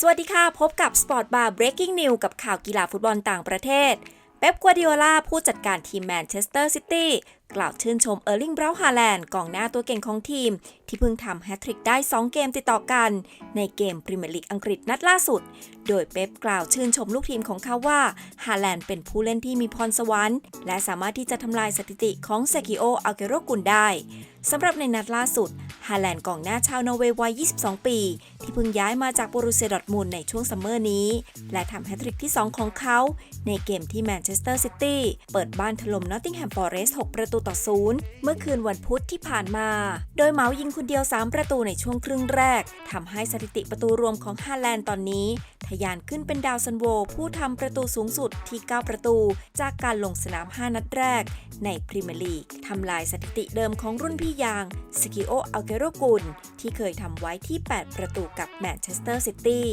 สวัสดีค่ะ พบกับ Sport Bar Breaking News กับข่าวกีฬาฟุตบอลต่างประเทศ เป๊ปกัวดิโอลาผู้จัดการทีมแมนเชสเตอร์ซิตี้กล่าวชื่นชมเออร์ลิงบรห์ฮาแลนด์กองหน้าตัวเก่งของทีม ที่เพิ่งทำแฮตทริกได้ 2 เกมติดต่อกัน ในเกมพรีเมียร์ลีกอังกฤษนัดล่าสุด โดยเป๊ปกล่าวชื่นชมลูกทีมของเขาว่าฮาแลนด์เป็นผู้เล่นที่มีพรสวรรค์ และสามารถที่จะทำลายสถิติของเซกิโออัลเกโรกุนได้สำหรับในนัดล่าสุด ฮาแลนด์กองหน้าชาวนอร์เวย์วัย 22 ปี ที่เพิ่งย้ายมาจากโบรูเซียดอทมุนในช่วงซัมเมอร์นี้ และทำแฮตทริกที่ 2 ของเขา ในเกมที่แมนเชสเตอร์ซิตี้เปิดบ้านถล่มนอตติงแฮมฟอร์เรสต์6ประตูต่อศูนย์เมื่อคืนวันพุธที่ผ่านมา โดยเหมายิงคนเดียว 3 ประตูในช่วงครึ่งแรกทำให้สถิติประตูรวมของฮาแลนด์ตอนนี้ทะยานขึ้นเป็นดาวซันโว ผู้ทำประตูสูงสุดที่ 9 ประตู จากการลงสนาม 5 นัดแรก ในพรีเมียร์ลีกทำลายสถิติเดิมของรุ่นพี่ยางสกิโออัลเกรกุล ที่เคยทำไว้ที่ 8 ประตูกับแมนเชสเตอร์ซิตี้